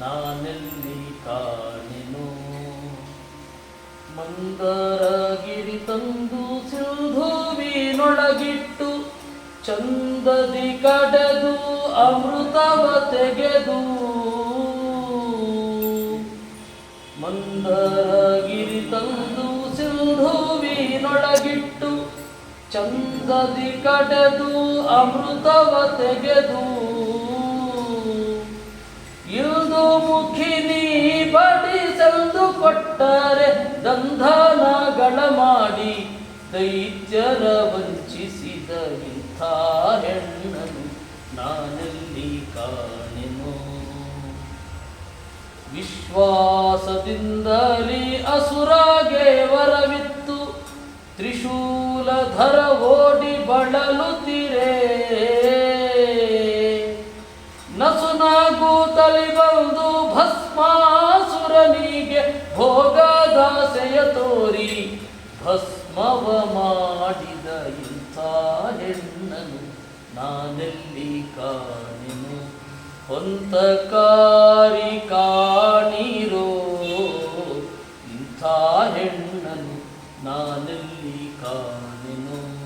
ನಾನೆಲ್ಲಿ ಕಾಣೆನು ಮಂದರಗಿರಿ ತಂದು ಸಿಂಧುವಿನೊಳಗಿಟ್ಟು ಚಂದದಿ ಕಡೆದು ಅಮೃತವ ತೆಗೆದು. ಮಂದರಗಿರಿ ತಂದು ಸಿಂಧುವಿನೊಳಗಿಟ್ಟು ಚಂದದಿ ಕಡೆದು ಅಮೃತವ ತೆಗೆದು. ಕೊಟ್ಟರೆ ದಂಧನಗಳ ಮಾಡಿ ದೈತ್ಯರ ವಂಚಿಸಿದ ಇಂಥ ಹೆಣ್ಣನು ನಾನೆಲ್ಲಿ ಕಾಣೆನು. ವಿಶ್ವಾಸದಿಂದಲೇ ಅಸುರಾಗೆ ವರವಿತ್ತು, ತ್ರಿಶೂಲಧರ ಓಡಿ ಬಳಲುತ್ತಿರೇ ನಸುನಾಗೂತಲಿ ಬಂದು ಭೋಗ ದಾಸೆಯ ತೋರಿ ಭಸ್ಮವ ಮಾಡಿದ ಇಂಥ ಹೆಣ್ಣನು ನಾನೆಲ್ಲಿ ಕಾಣೆನು? ಹೊಂತಕಾರಿ ಕಾಣಿರೋ? ಇಂಥ ಹೆಣ್ಣನು ನಾನೆಲ್ಲಿ ಕಾಣಿನು?